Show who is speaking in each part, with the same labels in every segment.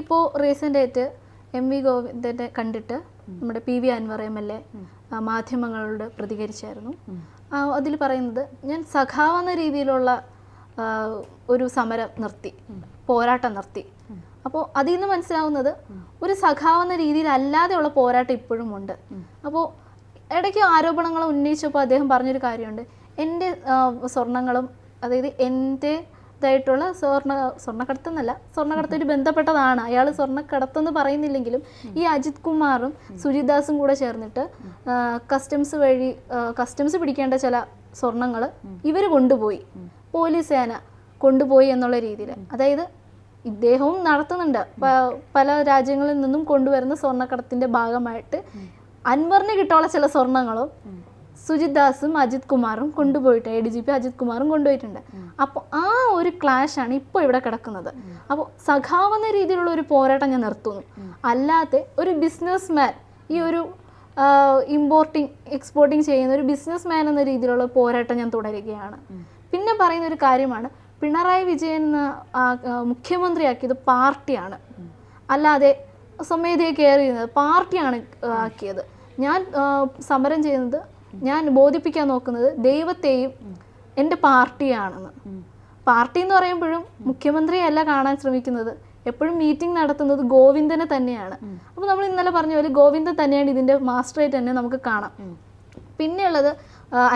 Speaker 1: ഇപ്പോൾ റീസെന്റ് ആയിട്ട് M V ഗോവിന്ദനെ കണ്ടിട്ട് നമ്മുടെ P V Anvar M L A മാധ്യമങ്ങളോട് പ്രതികരിച്ചായിരുന്നു. അതിൽ പറയുന്നത് ഞാൻ സഖാവെന്ന രീതിയിലുള്ള ഒരു സമരം നിർത്തി പോരാട്ടം നിർത്തി. അപ്പോൾ അതിൽ നിന്ന് മനസ്സിലാവുന്നത് ഒരു സഖാവെന്ന രീതിയിലല്ലാതെയുള്ള പോരാട്ടം ഇപ്പോഴും ഉണ്ട്. അപ്പോൾ ഇടയ്ക്ക് ആരോപണങ്ങൾ ഉന്നയിച്ചപ്പോൾ അദ്ദേഹം പറഞ്ഞൊരു കാര്യമുണ്ട്. എന്റെ സ്വർണങ്ങളും അതായത് എന്റെ ഇതായിട്ടുള്ള സ്വർണ സ്വർണക്കടത്തെന്നല്ല ഒരു ബന്ധപ്പെട്ടതാണ്. അയാൾ സ്വർണക്കടത്തെന്ന് പറയുന്നില്ലെങ്കിലും ഈ അജിത് കുമാറും സുജിദാസും കൂടെ ചേർന്നിട്ട് കസ്റ്റംസ് വഴി കസ്റ്റംസ് പിടിക്കേണ്ട ചില സ്വർണങ്ങൾ ഇവർ കൊണ്ടുപോയി. പോലീസ് സേന കൊണ്ടുപോയി എന്നുള്ള രീതിയിൽ അതായത് ഇദ്ദേഹവും നടത്തുന്നുണ്ട്. പല രാജ്യങ്ങളിൽ നിന്നും കൊണ്ടുവരുന്ന സ്വർണക്കടത്തിന്റെ ഭാഗമായിട്ട് അൻവറിന് കിട്ടാനുള്ള ചില സ്വർണങ്ങളും സുജിത് ദാസും അജിത് കുമാറും കൊണ്ടുപോയിട്ട് A D G P Ajith കുമാറും കൊണ്ടുപോയിട്ടുണ്ട്. അപ്പോൾ ആ ഒരു ക്ലാഷ് ആണ് ഇപ്പോൾ ഇവിടെ കിടക്കുന്നത്. അപ്പോൾ സഖാവെന്ന രീതിയിലുള്ള ഒരു പോരാട്ടം ഞാൻ നിർത്തുന്നു. അല്ലാതെ ഒരു ബിസിനസ് മാൻ ഈ ഒരു ഇമ്പോർട്ടിങ് എക്സ്പോർട്ടിങ് ചെയ്യുന്ന ഒരു ബിസിനസ് മാൻ എന്ന രീതിയിലുള്ള പോരാട്ടം ഞാൻ തുടരുകയാണ്. പിന്നെ പറയുന്ന ഒരു കാര്യമാണ് പിണറായി വിജയൻ മുഖ്യമന്ത്രിയാക്കിയത് പാർട്ടിയാണ്. അല്ലാതെ സ്വമേധയെ കെയർ ചെയ്യുന്നത് പാർട്ടിയാണ് ആക്കിയത്. ഞാൻ സമരം ചെയ്യുന്നത് ഞാൻ ബോധിപ്പിക്കാൻ നോക്കുന്നത് ദൈവത്തെയും എന്റെ പാർട്ടിയാണെന്ന്. പാർട്ടി എന്ന് പറയുമ്പോഴും മുഖ്യമന്ത്രിയല്ല കാണാൻ ശ്രമിക്കുന്നത്. എപ്പോഴും മീറ്റിംഗ് നടത്തുന്നത് ഗോവിന്ദനെ തന്നെയാണ്. അപ്പോൾ നമ്മൾ ഇന്നലെ പറഞ്ഞ പോലെ ഗോവിന്ദൻ തന്നെയാണ് ഇതിന്റെ മാസ്റ്ററായിട്ട് തന്നെ നമുക്ക് കാണാം. പിന്നെയുള്ളത്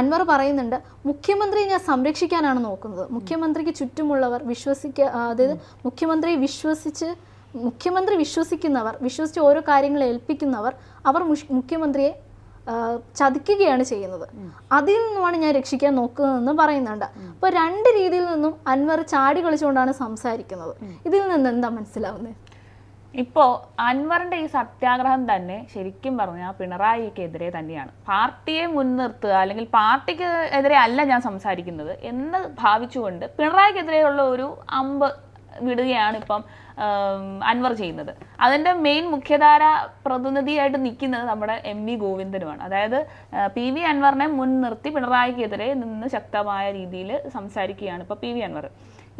Speaker 1: അൻവർ പറയുന്നുണ്ട് മുഖ്യമന്ത്രിയെ ഞാൻ സംരക്ഷിക്കാനാണ് നോക്കുന്നത്. മുഖ്യമന്ത്രിക്ക് ചുറ്റുമുള്ളവർ വിശ്വസിക്ക അതായത് മുഖ്യമന്ത്രിയെ വിശ്വസിച്ച് മുഖ്യമന്ത്രി വിശ്വസിക്കുന്നവർ വിശ്വസിച്ച് ഓരോ കാര്യങ്ങൾ ഏൽപ്പിക്കുന്നവർ അവർ മുഖ്യമന്ത്രിയെ ചതിക്കുകയാണ് ചെയ്യുന്നത്. അതിൽ നിന്നുമാണ് ഞാൻ രക്ഷിക്കാൻ നോക്കുന്നതെന്ന് പറയുന്നുണ്ട്. അപ്പോൾ രണ്ട് രീതിയിൽ നിന്നും അൻവർ ചാടി കളിച്ചുകൊണ്ടാണ് സംസാരിക്കുന്നത്. ഇതിൽ നിന്ന് എന്താ മനസ്സിലാവുന്നത്
Speaker 2: ഇപ്പോ അൻവറിന്റെ ഈ സത്യാഗ്രഹം തന്നെ ശരിക്കും പറഞ്ഞാൽ പിണറായിക്കെതിരെ തന്നെയാണ്. പാർട്ടിയെ മുൻനിർത്തുക അല്ലെങ്കിൽ പാർട്ടിക്ക് എതിരെ അല്ല ഞാൻ സംസാരിക്കുന്നത് എന്ന് ഭാവിച്ചുകൊണ്ട് പിണറായിക്കെതിരെയുള്ള ഒരു അമ്പ് വിടുകയാണ് ഇപ്പം അൻവർ ചെയ്യുന്നത്. അതിന്റെ മെയിൻ മുഖ്യധാര പ്രതിനിധിയായിട്ട് നിൽക്കുന്നത് നമ്മുടെ എം വി ഗോവിന്ദനുമാണ്. അതായത് പി വി അൻവറിനെ മുൻനിർത്തി പിണറായിക്കെതിരെ നിന്ന് ശക്തമായ രീതിയിൽ സംസാരിക്കുകയാണ് ഇപ്പോൾ പി വി അൻവർ.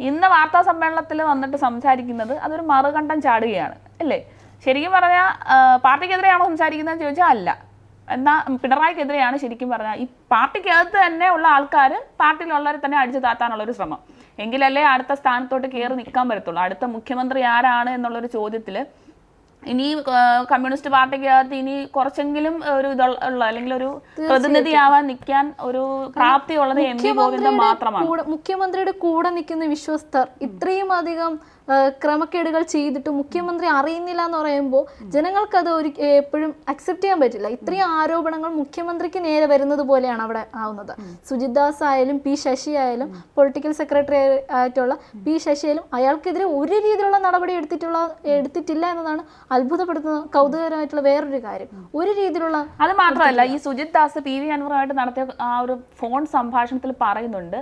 Speaker 2: ഇന്ന് വാർത്താ സമ്മേളനത്തിൽ വന്നിട്ട് സംസാരിക്കുന്നത് അതൊരു മറുകണ്ഠം ചാടുകയാണ് അല്ലേ? ശരിക്കും പറഞ്ഞാൽ പാർട്ടിക്കെതിരെയാണോ സംസാരിക്കുന്നതെന്ന് ചോദിച്ചാൽ അല്ല. എന്നാൽ പിണറായിക്കെതിരെയാണ് ശരിക്കും പറഞ്ഞാൽ ഈ പാർട്ടിക്കകത്ത് തന്നെ ഉള്ള ആൾക്കാർ പാർട്ടിയിലുള്ളവരെ തന്നെ അടിച്ചു താത്താനുള്ള ഒരു ശ്രമം. എങ്കിലല്ലേ അടുത്ത സ്ഥാനത്തോട്ട് കയറി നിൽക്കാൻ പറ്റത്തുള്ളൂ. അടുത്ത മുഖ്യമന്ത്രി ആരാണ് എന്നുള്ളൊരു ചോദ്യത്തിൽ ഇനി കമ്മ്യൂണിസ്റ്റ് പാർട്ടിക്കകത്ത് ഇനി കുറച്ചെങ്കിലും ഒരു ഇതുള്ള അല്ലെങ്കിൽ ഒരു പ്രതിനിധിയാവാൻ നിൽക്കാൻ ഒരു പ്രാപ്തിയുള്ളത് എം വി ഗോവിന്ദൻ മാത്രമാണ്.
Speaker 1: മുഖ്യമന്ത്രിയുടെ കൂടെ നിൽക്കുന്ന വിശ്വസ്തർ ഇത്രയും അധികം ക്രമക്കേടുകൾ ചെയ്തിട്ട് മുഖ്യമന്ത്രി അറിയുന്നില്ല എന്ന് പറയുമ്പോൾ ജനങ്ങൾക്ക് അത് ഒരു എപ്പോഴും അക്സെപ്റ്റ് ചെയ്യാൻ പറ്റില്ല. ഇത്രയും ആരോപണങ്ങൾ മുഖ്യമന്ത്രിക്ക് നേരെ വരുന്നത് പോലെയാണ് അവിടെ ആവുന്നത്. സുജിത് ദാസ് ആയാലും പി ശശി ആയാലും പൊളിറ്റിക്കൽ സെക്രട്ടറി ആയിട്ടുള്ള പി ശശി ആയാലും അയാൾക്കെതിരെ ഒരു രീതിയിലുള്ള നടപടി എടുത്തിട്ടുള്ള എടുത്തിട്ടില്ല എന്നതാണ് അത്ഭുതപ്പെടുത്തുന്ന കൗതുകരമായിട്ടുള്ള വേറൊരു കാര്യം. ഒരു രീതിയിലുള്ള
Speaker 2: അത് മാത്രമല്ല ഈ സുജിത് ദാസ് പി വി അൻവറുമായിട്ട് നടത്തിയ ആ ഒരു ഫോൺ സംഭാഷണത്തിൽ പറയുന്നുണ്ട്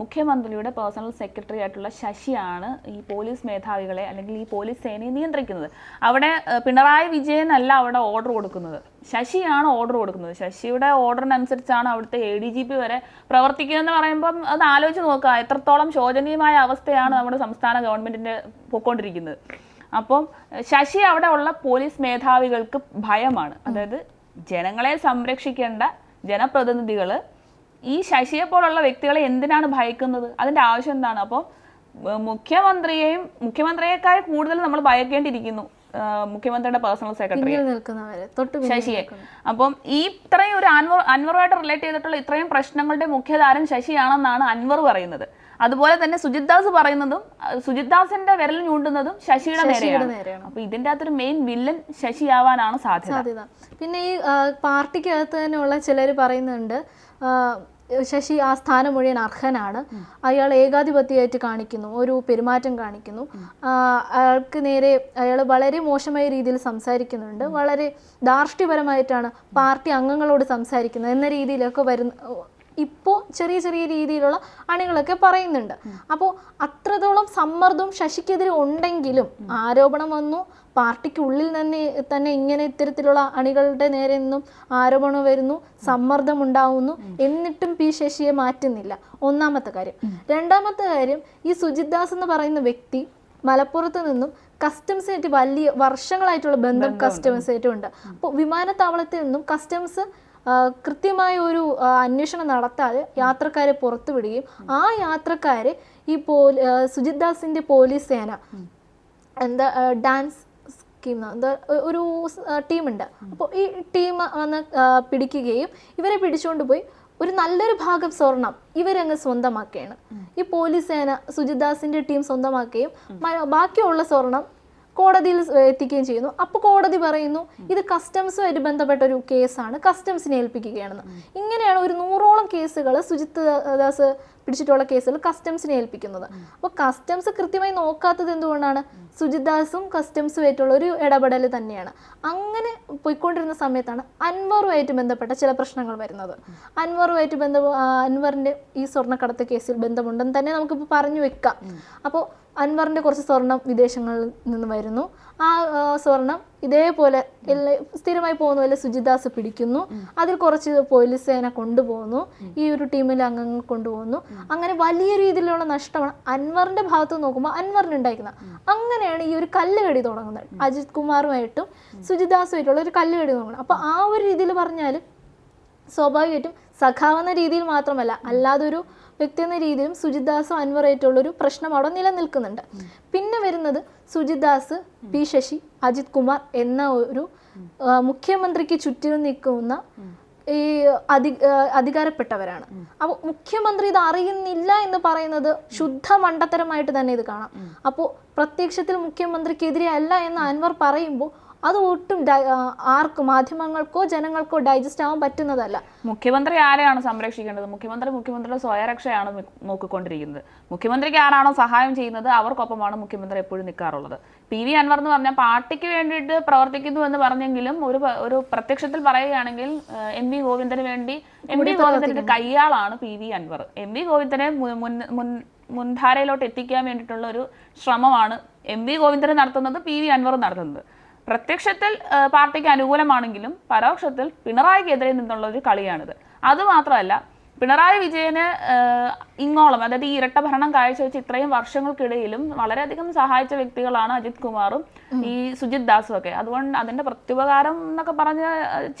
Speaker 2: മുഖ്യമന്ത്രിയുടെ പേഴ്സണൽ സെക്രട്ടറി ആയിട്ടുള്ള ശശിയാണ് ഈ പോലീസ് മേധാവികളെ അല്ലെങ്കിൽ ഈ പോലീസ് സേനയെ നിയന്ത്രിക്കുന്നത്. അവിടെ പിണറായി വിജയൻ അല്ല അവിടെ ഓർഡർ കൊടുക്കുന്നത്. ശശിയാണ് ഓർഡർ കൊടുക്കുന്നത്. ശശിയുടെ ഓർഡറിനനുസരിച്ചാണ് അവിടുത്തെ എ ഡി ജി പി വരെ പ്രവർത്തിക്കുന്നതെന്ന് പറയുമ്പം അത് ആലോചിച്ച് നോക്കുക എത്രത്തോളം ശോചനീയമായ അവസ്ഥയാണ് നമ്മുടെ സംസ്ഥാന ഗവൺമെന്റിന്റെ പൊക്കോണ്ടിരിക്കുന്നത് അപ്പം ശശി അവിടെ ഉള്ള പോലീസ് മേധാവികൾക്ക് ഭയമാണ്. അതായത് ജനങ്ങളെ സംരക്ഷിക്കേണ്ട ജനപ്രതിനിധികൾ ഈ ശശിയെ പോലുള്ള വ്യക്തികളെ എന്തിനാണ് ഭയക്കുന്നത്? അതിന്റെ ആവശ്യം എന്താണ്? അപ്പോൾ മുഖ്യമന്ത്രിയെയും മുഖ്യമന്ത്രിയെക്കാൾ കൂടുതൽ നമ്മൾ ഭയക്കേണ്ടിയിരിക്കുന്നു മുഖ്യമന്ത്രിയുടെ പേഴ്സണൽ സെക്രട്ടറി ശശിയെ. അപ്പം ഈ ഇത്രയും ഒരു അൻവർ അൻവറുമായിട്ട് റിലേറ്റ് ചെയ്തിട്ടുള്ള ഇത്രയും പ്രശ്നങ്ങളുടെ മുഖ്യധാരൻ ശശിയാണെന്നാണ് അൻവർ പറയുന്നത്. അതുപോലെ തന്നെ സുജിത് ദാസ് പറയുന്നതും സുജിത് ദാസിന്റെ വിരൽ ഞൂണ്ടുന്നതും ശശിയുടെ നേരെയാണ്. അപ്പൊ ഇതിന്റെ അകത്തൊരു മെയിൻ വില്ലൻ ശശി ആവാനാണ്
Speaker 1: സാധ്യത. പിന്നെ ഈ പാർട്ടിക്കകത്ത് ഉള്ള ചിലർ പറയുന്നുണ്ട് ശശി ആ സ്ഥാനം മുഴുവൻ അർഹനാണ്. അയാൾ ഏകാധിപത്യമായിട്ട് കാണിക്കുന്നു ഒരു പെരുമാറ്റം കാണിക്കുന്നു. അയാൾക്ക് നേരെ അയാൾ വളരെ മോശമായ രീതിയിൽ സംസാരിക്കുന്നുണ്ട്. വളരെ ധാർഷ്ട്യപരമായിട്ടാണ് പാർട്ടി അംഗങ്ങളോട് സംസാരിക്കുന്നത് എന്ന രീതിയിലൊക്കെ വരുന്ന ഇപ്പോൾ ചെറിയ ചെറിയ രീതിയിലുള്ള അണികളൊക്കെ പറയുന്നുണ്ട്. അപ്പോൾ അത്രത്തോളം സമ്മർദ്ദവും ശശിക്കെതിരെ ഉണ്ടെങ്കിലും ആരോപണം വന്നു. പാർട്ടിക്കുള്ളിൽ തന്നെ തന്നെ ഇങ്ങനെ ഇത്തരത്തിലുള്ള അണികളുടെ നേരെ നിന്നും ആരോപണം വരുന്നു. സമ്മർദ്ദം ഉണ്ടാവുന്നു. എന്നിട്ടും പി ശശിയെ മാറ്റുന്നില്ല. ഒന്നാമത്തെ കാര്യം. രണ്ടാമത്തെ കാര്യം ഈ സുജിത് ദാസ് എന്ന് പറയുന്ന വ്യക്തി മലപ്പുറത്ത് നിന്നും കസ്റ്റംസായിട്ട് വലിയ വർഷങ്ങളായിട്ടുള്ള ബന്ധം കസ്റ്റംസായിട്ടും ഉണ്ട്. അപ്പോൾ വിമാനത്താവളത്തിൽ നിന്നും കസ്റ്റംസ് കൃത്യമായ ഒരു അന്വേഷണം നടത്താതെ യാത്രക്കാരെ പുറത്തുവിടുകയും ആ യാത്രക്കാരെ ഈ പോലീ സുജിത് ദാസിന്റെ പോലീസ് സേന എന്താ ഡാൻസ് സ്കീം എന്താ ഒരു ടീമുണ്ട്. അപ്പോൾ ഈ ടീം വന്ന് പിടിക്കുകയും ഇവരെ പിടിച്ചുകൊണ്ട് പോയി ഒരു നല്ലൊരു ഭാഗം സ്വർണം ഇവരങ്ങ് സ്വന്തമാക്കുകയാണ്. ഈ പോലീസ് സേന സുജിദാസിന്റെ ടീം സ്വന്തമാക്കുകയും ബാക്കിയുള്ള സ്വർണം കോടതിയിൽ എത്തിക്കുകയും ചെയ്യുന്നു. അപ്പോൾ കോടതി പറയുന്നു ഇത് കസ്റ്റംസുമായിട്ട് ബന്ധപ്പെട്ട ഒരു കേസാണ്. കസ്റ്റംസിനെ ഏൽപ്പിക്കുകയാണെന്ന്. ഇങ്ങനെയാണ് ഒരു നൂറോളം കേസുകൾ സുജിത് ദാസ് പിടിച്ചിട്ടുള്ള കേസുകൾ കസ്റ്റംസിനെ ഏൽപ്പിക്കുന്നത്. അപ്പോൾ കസ്റ്റംസ് കൃത്യമായി നോക്കാത്തത് എന്തുകൊണ്ടാണ്? സുജിദാസും കസ്റ്റംസും കസ്റ്റംസുമായിട്ടുള്ള ഒരു ഇടപെടൽ തന്നെയാണ്. അങ്ങനെ പോയിക്കൊണ്ടിരുന്ന സമയത്താണ് അൻവറുമായിട്ട് ബന്ധപ്പെട്ട ചില പ്രശ്നങ്ങൾ വരുന്നത്. അൻവറുമായിട്ട് ബന്ധ അൻവറിന്റെ അൻവറിന്റെ ഈ സ്വർണക്കടത്ത് കേസിൽ ബന്ധമുണ്ടെന്ന് തന്നെ നമുക്കിപ്പോൾ പറഞ്ഞു വെക്കാം. അപ്പോൾ അൻവറിന്റെ കുറച്ച് സ്വർണം വിദേശങ്ങളിൽ നിന്ന് വരുന്നു. ആ സ്വർണം ഇതേപോലെ സ്ഥിരമായി പോകുന്ന പോലെ സുജിദാസ് പിടിക്കുന്നു. അതിൽ കുറച്ച് പോലീസ് സേന കൊണ്ടുപോകുന്നു. ഈ ഒരു ടീമിലെ അംഗങ്ങൾ കൊണ്ടുപോകുന്നു. അങ്ങനെ വലിയ രീതിയിലുള്ള നഷ്ടമാണ് അൻവറിന്റെ ഭാഗത്ത് നോക്കുമ്പോൾ അൻവറിന് ഉണ്ടായിരിക്കുന്നത് അങ്ങനെയാണ് ഈ ഒരു കല്ലുകടി തുടങ്ങുന്നത്. അജിത് കുമാറുമായിട്ടും സുജിദാസുമായിട്ടുള്ള ഒരു കല്ലുകടി തുടങ്ങുന്നത്. അപ്പോൾ ആ ഒരു രീതിയിൽ പറഞ്ഞാൽ സ്വാഭാവികമായിട്ടും സഖാവെന്ന രീതിയിൽ മാത്രമല്ല അല്ലാതെ ഒരു വ്യക്തി എന്ന രീതിയിലും സുജിദാസും അൻവറായിട്ടുള്ളൊരു പ്രശ്നം അവിടെ നിലനിൽക്കുന്നുണ്ട്. പിന്നെ വരുന്നത് സുജിദാസ് പി ശശി അജിത് കുമാർ എന്ന ഒരു മുഖ്യമന്ത്രിക്ക് ചുറ്റിലും നിൽക്കുന്ന ഈ അധി അധികാരപ്പെട്ടവരാണ്. അപ്പോൾ മുഖ്യമന്ത്രി ഇത് അറിയുന്നില്ല എന്ന് പറയുന്നത് ശുദ്ധ മണ്ടത്തരമായിട്ട് തന്നെ ഇത് കാണാം. അപ്പോൾ പ്രത്യക്ഷത്തിൽ മുഖ്യമന്ത്രിക്കെതിരെ അല്ല എന്ന് അൻവർ പറയുമ്പോൾ അത് ഒട്ടും ആർക്കും മാധ്യമങ്ങൾക്കോ ജനങ്ങൾക്കോ ഡൈജസ്റ്റ് ആവാൻ പറ്റുന്നതല്ല.
Speaker 2: മുഖ്യമന്ത്രി ആരെയാണ് സംരക്ഷിക്കേണ്ടത്? മുഖ്യമന്ത്രി മുഖ്യമന്ത്രിയുടെ സ്വയരക്ഷയാണ് നോക്കിക്കൊണ്ടിരിക്കുന്നത്. മുഖ്യമന്ത്രിക്ക് ആരാണോ സഹായം ചെയ്യുന്നത്? അവർക്കൊപ്പമാണ് മുഖ്യമന്ത്രി എപ്പോഴും നിൽക്കാറുള്ളത്. പി വി അൻവർ എന്ന് പറഞ്ഞാൽ പാർട്ടിക്ക് വേണ്ടിയിട്ട് പ്രവർത്തിക്കുന്നു എന്ന് പറഞ്ഞെങ്കിലും ഒരു ഒരു പ്രത്യക്ഷത്തിൽ പറയുകയാണെങ്കിൽ എം വി ഗോവിന്ദന് വേണ്ടി എം വി ഗോവിന്ദന്റെ കയ്യാളാണ് P V Anvar. M V ഗോവിന്ദനെ മുൻ മുൻ മുൻധാരയിലോട്ട് എത്തിക്കാൻ വേണ്ടിയിട്ടുള്ള ഒരു ശ്രമമാണ് എം വി ഗോവിന്ദൻ നടത്തുന്നത് പി വി അൻവർ നടത്തുന്നത്. പ്രത്യക്ഷത്തിൽ പാർട്ടിക്ക് അനുകൂലമാണെങ്കിലും പരോക്ഷത്തിൽ പിണറായിക്കെതിരെ നിന്നുള്ള ഒരു കളിയാണിത്. അതുമാത്രമല്ല പിണറായി വിജയന് ഇങ്ങോളം അതായത് ഈ ഇരട്ട ഭരണം കാഴ്ചവെച്ച് ഇത്രയും വർഷങ്ങൾക്കിടയിലും വളരെയധികം സഹായിച്ച വ്യക്തികളാണ് അജിത് കുമാറും ഈ സുജിത് ദാസും ഒക്കെ. അതുകൊണ്ട് അതിന്റെ പ്രത്യുപകാരം എന്നൊക്കെ പറഞ്ഞ്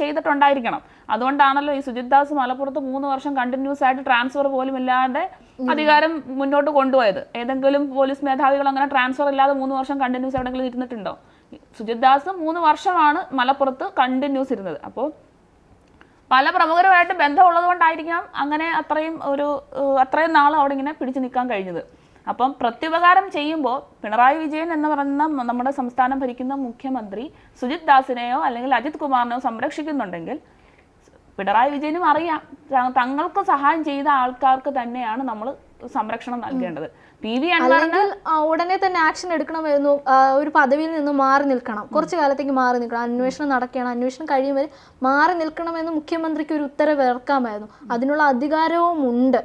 Speaker 2: ചെയ്തിട്ടുണ്ടായിരിക്കണം. അതുകൊണ്ടാണല്ലോ ഈ സുജിത് ദാസ് മലപ്പുറത്ത് മൂന്ന് വർഷം കണ്ടിന്യൂസ് ആയിട്ട് ട്രാൻസ്ഫർ പോലും ഇല്ലാതെ അധികാരം മുന്നോട്ട് കൊണ്ടുപോയത്. ഏതെങ്കിലും പോലീസ് മേധാവികൾ അങ്ങനെ ട്രാൻസ്ഫർ ഇല്ലാതെ മൂന്ന് വർഷം കണ്ടിന്യൂസ് എവിടെയെങ്കിലും ഇരുന്നിട്ടുണ്ടോ? സുജിത് ദാസ് മൂന്ന് വർഷമാണ് മലപ്പുറത്ത് കണ്ടിന്യൂസ് ഇരുന്നത്. അപ്പോൾ പല പ്രമുഖരുമായിട്ട് ബന്ധമുള്ളത് കൊണ്ടായിരിക്കാം അങ്ങനെ അത്രയും ഒരു അത്രയും നാൾ അവിടെ ഇങ്ങനെ പിടിച്ചു നിൽക്കാൻ കഴിഞ്ഞത്. അപ്പം പ്രത്യുപകാരം ചെയ്യുമ്പോൾ പിണറായി വിജയൻ എന്ന് പറയുന്ന നമ്മുടെ സംസ്ഥാനം ഭരിക്കുന്ന മുഖ്യമന്ത്രി സുജിത് ദാസിനെയോ അല്ലെങ്കിൽ അജിത് കുമാറിനെയോ സംരക്ഷിക്കുന്നുണ്ടെങ്കിൽ പിണറായി വിജയനും അറിയാം. തങ്ങൾക്ക് സഹായം ചെയ്ത ആൾക്കാർക്ക് തന്നെയാണ് നമ്മൾ സംരക്ഷണം നൽകേണ്ടത്.
Speaker 1: അല്ലെങ്കിൽ ഉടനെ തന്നെ ആക്ഷൻ എടുക്കണമായിരുന്നു ഒരു പദവിയിൽ നിന്ന് മാറി നിൽക്കണം. കുറച്ചു കാലത്തേക്ക് മാറി നിൽക്കണം. അന്വേഷണം നടക്കണം അന്വേഷണം കഴിയും വരെ മാറി നിൽക്കണമെന്ന് മുഖ്യമന്ത്രിക്ക് ഒരു ഉത്തരവ് ഇറക്കാമായിരുന്നു. അതിനുള്ള അധികാരവും ഉണ്ട്